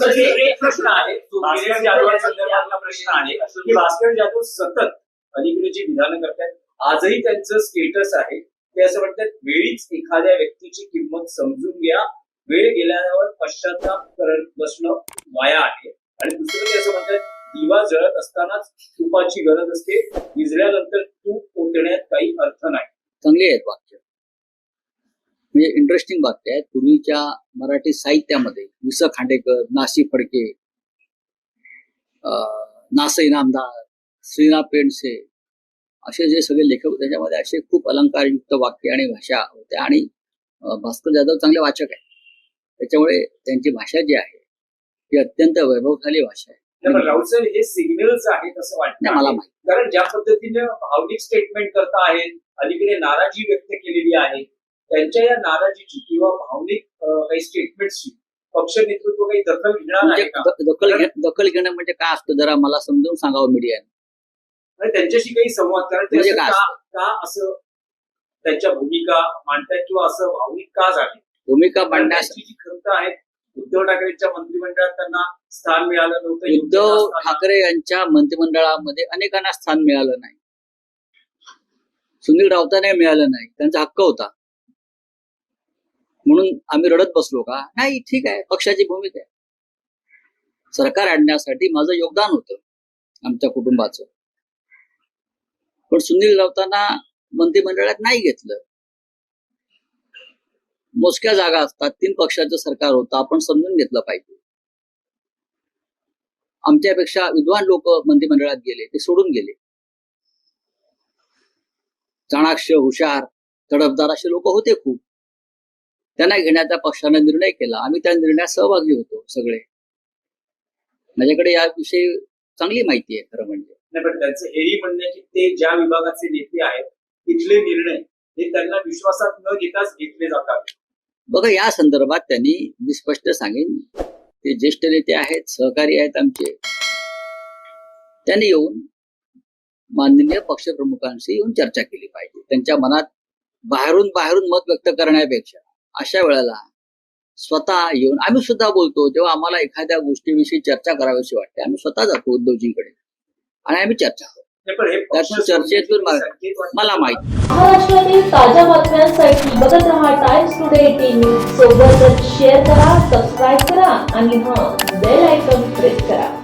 तसे एक प्रश्न आहे. जाधवांसंदर्भातला प्रश्न आहे. की भास्कर जाधव सतत अलीकडे जी विधानं करतात आजही त्यांचं स्टेटस आहे. ते असं म्हणतात वेळीच एखाद्या व्यक्तीची किंमत समजून घ्या. वेळ गेल्यावर पश्चाताप करत बसणं वाया आहे. आणि दुसरं ते असं म्हणतात दिवा जळत असतानाच तुपाची गरज असते. विजल्यानंतर तूप ओतण्यात काही अर्थ नाही. चांगली आहेत म्हणजे इंटरेस्टिंग वाक्य आहेत पूर्वीच्या मराठी साहित्यामध्ये वि स खांडेकर नासी फडके अं, नास इनामदार श्रीनाथ पेंडसे असे जे सगळे लेखक त्याच्यामध्ये असे खूप अलंकारयुक्त वाक्य आणि भाषा होते आणि भास्कर जाधव चांगले वाचक आहेत. त्याच्यामुळे त्यांची भाषा जी आहे ती अत्यंत वैभवशाली भाषा आहे. राऊत हे सिग्नल्स आहेत असं वाटतं मला. माहिती. कारण ज्या पद्धतीने भावनिक स्टेटमेंट करता आहेत अलीकडे नाराजी व्यक्त केलेली आहे त्यांच्या या नाराजीची किंवा भावनिक काही स्टेटमेंटची पक्ष नेतृत्व काही दखल घेणार म्हणजे आहे का? द- दखल घे- दखल घेणं म्हणजे काय असतं? जरा मला समजून सांगावं मीडियाने. आणि त्यांच्याशी काही संवाद कारण ते म्हणजे असं काय का का असं त्यांच्या भूमिका मांडतायत किंवा असं भावनिक का झाले? भूमिका कारण मांडण्यास त्यांची जी खंत आहे उद्धव ठाकरेंच्या मंत्रिमंडळात त्यांना स्थान मिळालं नव्हतं. उद्धव स्थान- ठाकरे यांच्या मंत्रिमंडळामध्ये अनेकांना स्थान मिळालं नाही. सुनील राऊतांना मिळालं नाही. त्यांचा हक्क होता. म्हणून आम्ही रडत बसलो का? नाही ठीक आहे पक्षाची भूमिका आहे. सरकार आणण्यासाठी माझं योगदान होतं आमच्या कुटुंबाचं. पण सुनील राऊतांना मंत्रिमंडळात नाही घेतलं. मोजक्या जागा असतात तीन पक्षाचं सरकार होतं आपण समजून घेतलं पाहिजे. आमच्यापेक्षा विद्वान लोक मंत्रिमंडळात गेले ते सोडून गेले. चाणाक्ष हुशार तडफदार असे लोक होते खूप. त्यांना घेण्याचा पक्षानं निर्णय केला. आम्ही त्या निर्णयात सहभागी होतो सगळे. माझ्याकडे याविषयी चांगली माहिती आहे खरं म्हणजे. नाही पण त्यांचं हेही म्हणणं की ते ज्या विभागाचे नेते आहेत तिथले निर्णय हे त्यांना विश्वासात न घेताच घेतले जातात. बघा या संदर्भात त्यांनी मी स्पष्ट सांगेन ते ज्येष्ठ नेते आहेत सहकारी आहेत आमचे. त्यांनी येऊन माननीय पक्षप्रमुखांशी येऊन चर्चा केली पाहिजे. त्यांच्या मनात बाहेरून बाहेरून मत व्यक्त करण्यापेक्षा. अशा वेळेला स्वतः येऊन आम्ही सुद्धा बोलतो जेव्हा आम्हाला एखाद्या गोष्टीविषयी चर्चा करावीशी वाटते आम्ही स्वतः जातो उद्धवजींकडे. आणि आम्ही चर्चा करतो. हे चर्चेतून. मला माहिती महाराष्ट्रातील ताज्या बातम्यांसाठी बघत रहा टाइम्स टुडे टीव्ही सोबतच शेअर करा सबस्क्राईब करा आणि हां बेल आयकॉन प्रेस करा.